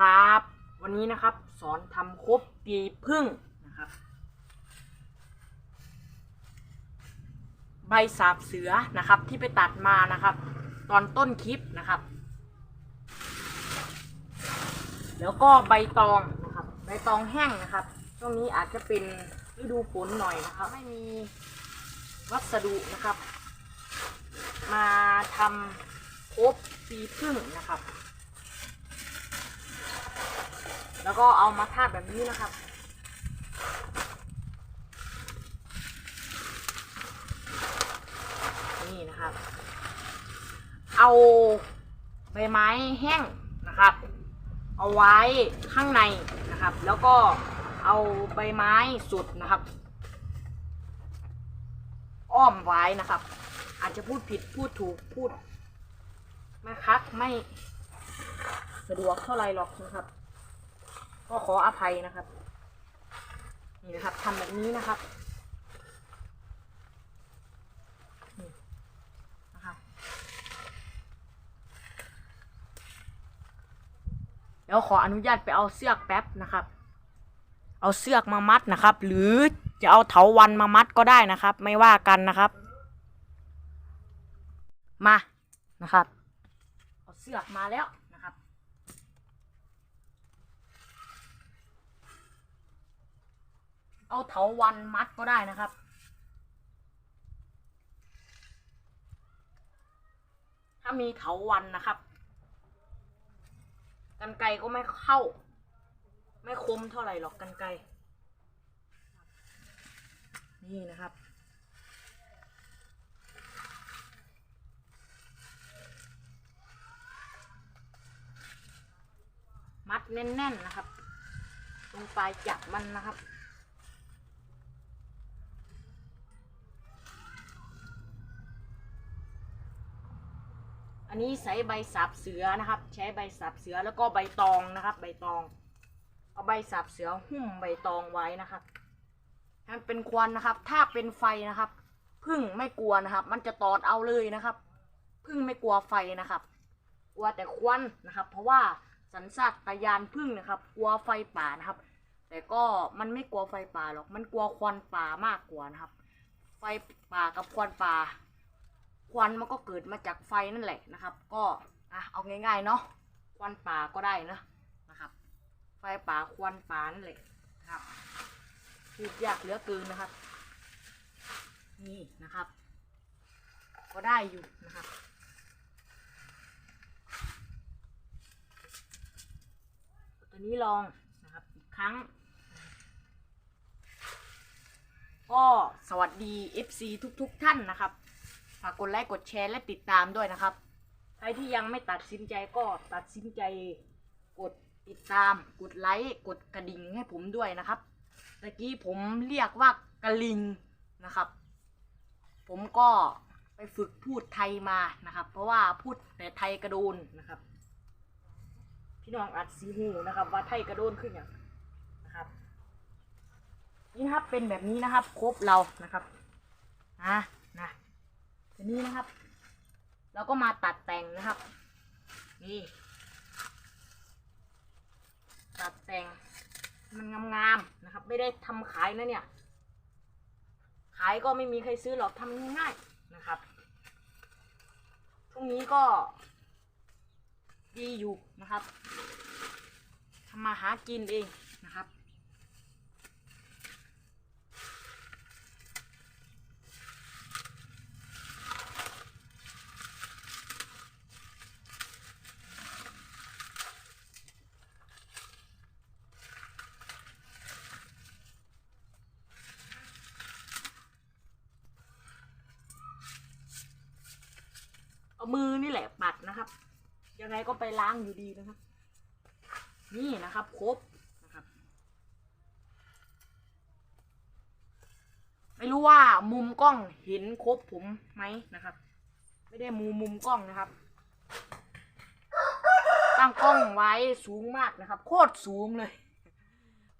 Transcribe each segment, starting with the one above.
วัสดีครับ วันนี้นะครับสอนทำครบปีพึ่งนะครับ ใบสาบเสือนะครับที่ไปตัดมานะครับ ตอนต้นคลิปนะครับ แล้วก็ใบตองนะครับ ใบตองแห้งนะครับช่วงนี้อาจจะเป็นฤดูฝนหน่อยนะครับ ไม่มีวัสดุนะครับ มาทำครบปีพึ่งนะครับ แล้วก็เอามาทาบแบบนี้นะครับ นี่นะครับ เอาใบไม้แห้งนะครับ เอาไว้ข้างในนะครับ แล้วก็เอาใบไม้สุดนะครับ อ้อมไว้นะครับ อาจจะพูดผิดพูดถูกพูดไม่คักไม่สะดวกเท่าไหรหรอกนะครับ ก็ขออภัยนะครับ นี่นะครับทำแบบนี้นะครับนี่นะครับเดี๋ยวขออนุญาตไปเอาเสือกแป๊บนะครับ เอาเสือกมามัดนะครับ หรือจะเอาเถาวันมามัดก็ได้นะครับ ไม่ว่ากันนะครับ มานะครับ เอาเสือกมาแล้วนะครับ เอาเถาวันมัดก็ได้นะครับ ถ้ามีเถาวันนะครับ กันไกรก็ไม่เข้า ไม่คมเท่าไหร่หรอกกันไกรนี่นะครับมัดแน่นๆนะครับ ตรงปลายจับมันนะครับ อันนี้ใช้ใบสับเสือนะครับ ใช้ใบสับเสือแล้วก็ใบตองนะครับ ใบตอง เอาใบสับเสือหุ้มใบตองไว้นะครับมันเป็นควันนะครับ ถ้าเป็นไฟนะครับพึ่งไม่กลัวนะครับ มันจะตอดเอาเลยนะครับพึ่งไม่กลัวไฟนะครับกลัวแต่ควันนะครับ เพราะว่าสัญชาตญาณพึ่งนะครับ กลัวไฟป่านะครับ แต่ก็มันไม่กลัวไฟป่าหรอก มันกลัวควันป่ามากกว่านะครับ ไฟป่ากับควันป่า ควันมันก็เกิดมาจากไฟนั่นแหละนะครับ ก็อะเอาง่ายๆเนาะควันป่าก็ได้นะนะครับ ไฟป่าควันป่านั่นแหละนะครับพูดยากเหลือเกินนะครับ นี่นะครับ ก็ได้อยู่นะครับตัวนี้ลองนะครับอีกครั้ง ก็สวัสดี FC ทุกๆทท่านนะครับ ฝากกดไลค์กดแชร์และติดตามด้วยนะครับ ใครที่ยังไม่ตัดสินใจก็ตัดสินใจกดติดตาม กดไลค์กดกระดิ่งให้ผมด้วยนะครับตะกี้ผมเรียกว่ากระลิงนะครับ ผมก็ไปฝึกพูดไทยมานะครับ เพราะว่าพูดแต่ไทยกระโดนนะครับ พี่น้องอัดสีหูนะครับ ว่าไทยกระโดนขึ้นอย่างนะครับ นี่นะครับเป็นแบบนี้นะครับ ครบเรานะครับอะนะ ทีนี้นะครับ เราก็มาตัดแต่งนะครับ นี่ ตัดแต่ง มันงามๆนะครับ ไม่ได้ทำขายนะเนี่ย ขายก็ไม่มีใครซื้อหรอกทำง่ายๆนะครับพรุ่งนี้ก็ดีอยู่นะครับทำมาหากินเองนะครับ เอามือนี่แหละปัดนะครับ ยังไงก็ไปล้างอยู่ดีนะครับ นี่นะครับ ครบนะครับ ไม่รู้ว่ามุมกล้องเห็นครบผมไหมนะครับ ไม่ได้มูมุมกล้องนะครับ ตั้งกล้องไว้สูงมากนะครับ โคตรสูงเลย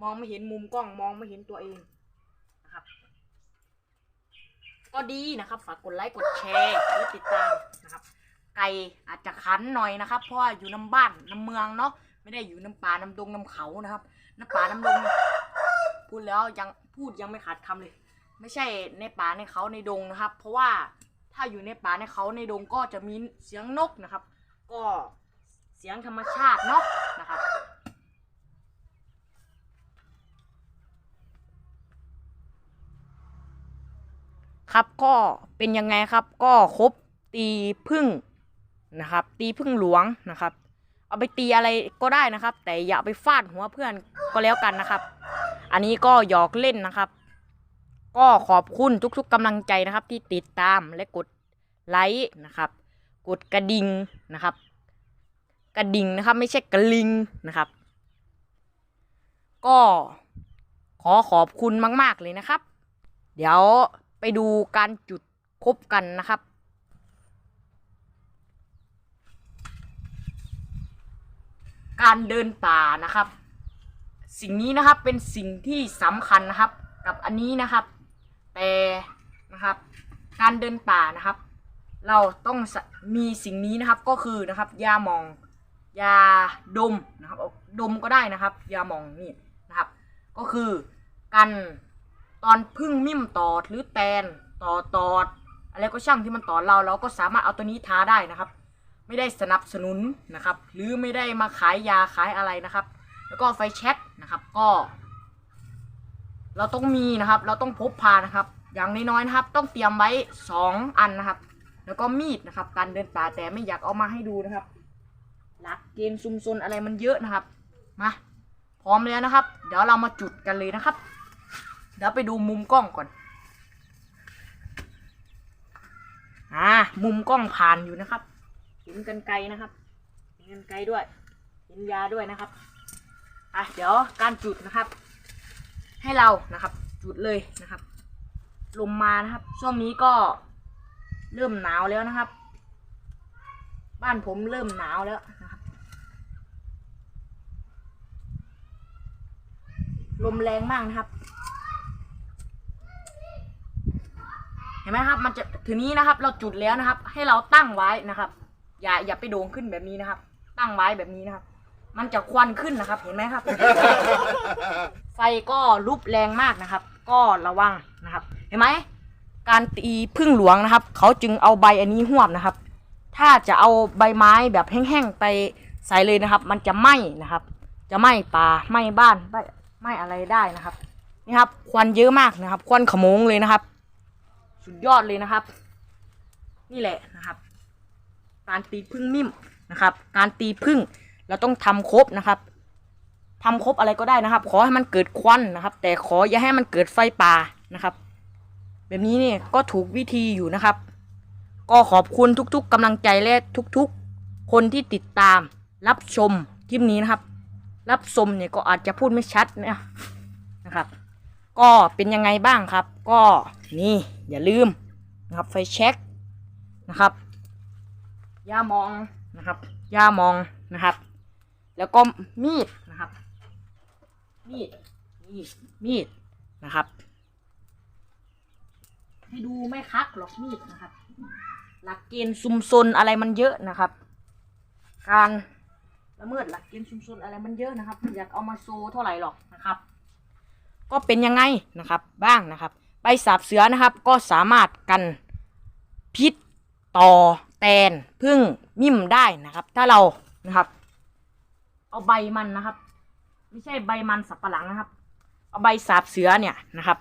มองไม่เห็นมุมกล้อง มองไม่เห็นตัวเองนะครับ ก็ดีนะครับ ฝากกดไลค์กดแชร์และติดตาม ไก่อาจจะขันหน่อยนะครับ เพราะว่าอยู่น้ำบ้านน้ำเมืองเนาะไม่ได้อยู่น้ำป่าน้ำดงน้ำเขานะครับ น้ำป่าน้ำดงพูดแล้วยังพูดยังไม่ขาดคำเลย ไม่ใช่ในป่าในเขาในดงนะครับ เพราะว่าถ้าอยู่ในป่าในเขาในดงก็จะมีเสียงนกนะครับ ก็เสียงธรรมชาติเนาะนะครับครับก็เป็นยังไงครับก็ครบตีพึ่ง นะครับ ตีพึ่งหลวงนะครับ เอาไปตีอะไรก็ได้นะครับ แต่อย่าไปฟาดหัวเพื่อนก็แล้วกันนะครับ อันนี้ก็หยอกเล่นนะครับ ก็ขอบคุณทุกๆกำลังใจนะครับ ที่ติดตามและกดไลค์นะครับ กดกระดิ่งนะครับ กระดิ่งนะครับ ไม่ใช่กระลิงนะครับ ก็ขอขอบคุณมาก ๆ เลยนะครับ เดี๋ยวไปดูการจุดคบกันนะครับ การเดินป่านะครับ สิ่งนี้นะครับเป็นสิ่งที่สำคัญนะครับ กับอันนี้นะครับ แต่นะครับ การเดินป่านะครับ เราต้องมีสิ่งนี้นะครับก็คือนะครับยาหมองยาดมนะครับดมก็ได้นะครับยาหมองนี่นะครับ ก็คือกันตอนพึ่งมิ่มตอดหรือแตนต่อตอดอะไรก็ช่างที่มันตอดเราเราก็สามารถเอาตัวนี้ทาได้นะครับ ไม่ได้สนับสนุนนะครับ หรือไม่ได้มาขายยาขายอะไรนะครับ แล้วก็ไฟแช็กนะครับก็ เราต้องมีนะครับ เราต้องพกพานะครับ อย่างน้อยๆนะครับ ต้องเตรียมไว้สองอันนะครับ แล้วก็มีดนะครับ การเดินป่าแต่ไม่อยากเอามาให้ดูนะครับหลักเกณฑ์ซุมซนอะไรมันเยอะนะครับมาพร้อมแล้วนะครับ เดี๋ยวเรามาจุดกันเลยนะครับ เดี๋ยวไปดูมุมกล้องก่อนอ่ามุมกล้องผ่านอยู่นะครับ นกันไกลนะครับเห็นกันไกลด้วยเห็นยาด้วยนะครับอะเดี๋ยวการจุดนะครับ ให้เรานะครับ จุดเลยนะครับ ลมมานะครับ ช่วงนี้ก็เริ่มหนาวแล้วนะครับ บ้านผมเริ่มหนาวแล้วนะครับ ลมแรงมากนะครับ เห็นไหมครับ มันจะทีนี้นะครับ เราจุดแล้วนะครับ ให้เราตั้งไว้นะครับ อย่าอย่าไปโด่งขึ้นแบบนี้นะครับ ตั้งไว้แบบนี้นะครับ มันจะควันขึ้นนะครับ เห็นไหมครับ ไฟก็ลุกแรงมากนะครับ ก็ระวังนะครับ เห็นไหมการตีพึ่งหลวงนะครับ เขาจึงเอาใบอันนี้หวบนะครับ ถ้าจะเอาใบไม้แบบแห้งๆไปใส่เลยนะครับ มันจะไหม้นะครับ จะไหม้ป่าไหม้บ้านไหม้ไหม้อะไรได้นะครับนี่ครับ ควันเยอะมากนะครับ ควันขโมงเลยนะครับ สุดยอดเลยนะครับ นี่แหละนะครับ การตีพึ่งมิ่มนะครับ การตีพึ่งเราต้องทำครบนะครับทำครบอะไรก็ได้นะครับ ขอให้มันเกิดควันนะครับ แต่ขออย่าให้มันเกิดไฟป่านะครับ แบบนี้เนี่ยก็ถูกวิธีอยู่นะครับ ก็ขอบคุณทุกๆกำลังใจและทุกๆ คนที่ติดตามรับชมคลิปนี้นะครับ รับชมเนี่ยก็อาจจะพูดไม่ชัดนะนะครับ ก็เป็นยังไงบ้างครับ ก็นี่อย่าลืมนะครับไฟแช็กนะครับ ยามองนะครับยามองนะครับ แล้วก็มีดนะครับ มีดมีดมีดนะครับให้ดูไม่คักหรอกมีดนะครับ หลักเกณฑ์ซุมซนอะไรมันเยอะนะครับ การละเมิดหลักเกณฑ์ซุมซนอะไรมันเยอะนะครับไม่อยากเอามาโซเท่าไหร่หรอกนะครับ ก็เป็นยังไงนะครับบ้างนะครับ ใบสาบเสือนะครับ ก็สามารถกันพิษต่อ แตนพึ่งมิ่มได้นะครับ ถ้าเรานะครับ เอาใบมันนะครับ ไม่ใช่ใบมันสับปะหลังนะครับ เอาใบสาบเสือเนี่ยนะครับ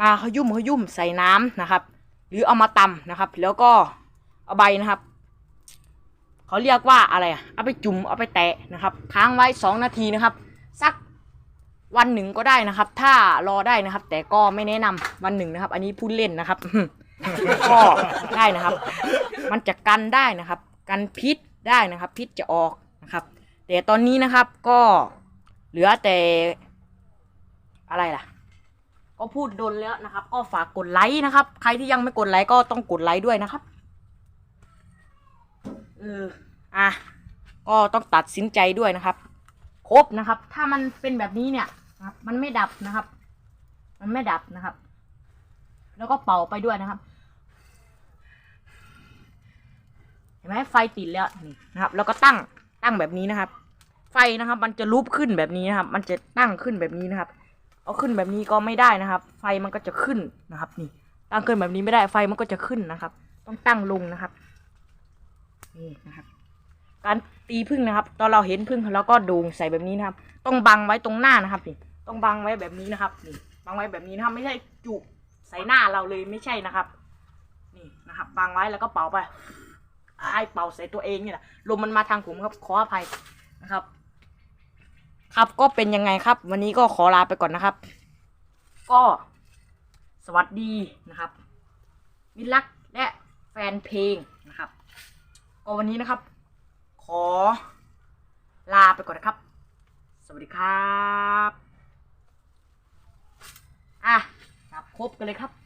มาขยุ่มขยุ่มใส่น้ำนะครับ หรือเอามาตำนะครับ แล้วก็เอาใบนะครับเขาเรียกว่าอะไรอะเอาไปจุ่มเอาไปแตะนะครับ ค้างไว้สองนาทีนะครับ สักวันหนึ่งก็ได้นะครับ ถ้ารอได้นะครับ แต่ก็ไม่แนะนำวันหนึ่งนะครับ อันนี้พูดเล่นนะครับ ก็ได้นะครับ มันจะกันได้นะครับ กันพิษได้นะครับ พิษจะออกนะครับ แต่ตอนนี้นะครับก็เหลือแต่อะไรล่ะ ก็พูดโดนแล้วนะครับ ก็ฝากกดไลค์นะครับ ใครที่ยังไม่กดไลค์ก็ต้องกดไลค์ด้วยนะครับเอออะก็ต้องตัดสินใจด้วยนะครับครบนะครับ ถ้ามันเป็นแบบนี้เนี่ยนะครับ มันไม่ดับนะครับ มันไม่ดับนะครับ แล้วก็เป่าไปด้วยนะครับ เห็นไหมไฟติดแล้วนี่นะครับ แล้วก็ตั้งตั้งแบบนี้นะครับ ไฟนะครับ มันจะลุกขึ้นแบบนี้นะครับ มันจะตั้งขึ้นแบบนี้นะครับ เอาขึ้นแบบนี้ก็ไม่ได้นะครับ ไฟมันก็จะขึ้นนะครับ นี่ ตั้งขึ้นแบบนี้ไม่ได้ไฟมันก็จะขึ้นนะครับ ต้องตั้งลงนะครับนี่นะครับ การตีพึ่งนะครับ ตอนเราเห็นพึ่งเราก็โด่งใส่แบบนี้นะครับ ต้องบังไว้ตรงหน้านะครับนี่ต้องบังไว้แบบนี้นะครับ นี่ บังไว้แบบนี้นะครับ ไม่ใช่จุใส่หน้าเราเลยไม่ใช่นะครับ นี่นะครับบังไว้แล้วก็เป่าไป ไอ้เป่าใส่ตัวเองนี่แหละลมมันมาทางผมครับขออภัยนะครับ ครับก็เป็นยังไงครับ วันนี้ก็ขอลาไปก่อนนะครับ ก็สวัสดีนะครับมิตรรักและแฟนเพลงนะครับ ก็วันนี้นะครับ ขอลาไปก่อนนะครับ สวัสดีครับ อะกลับครบกันเลยครับ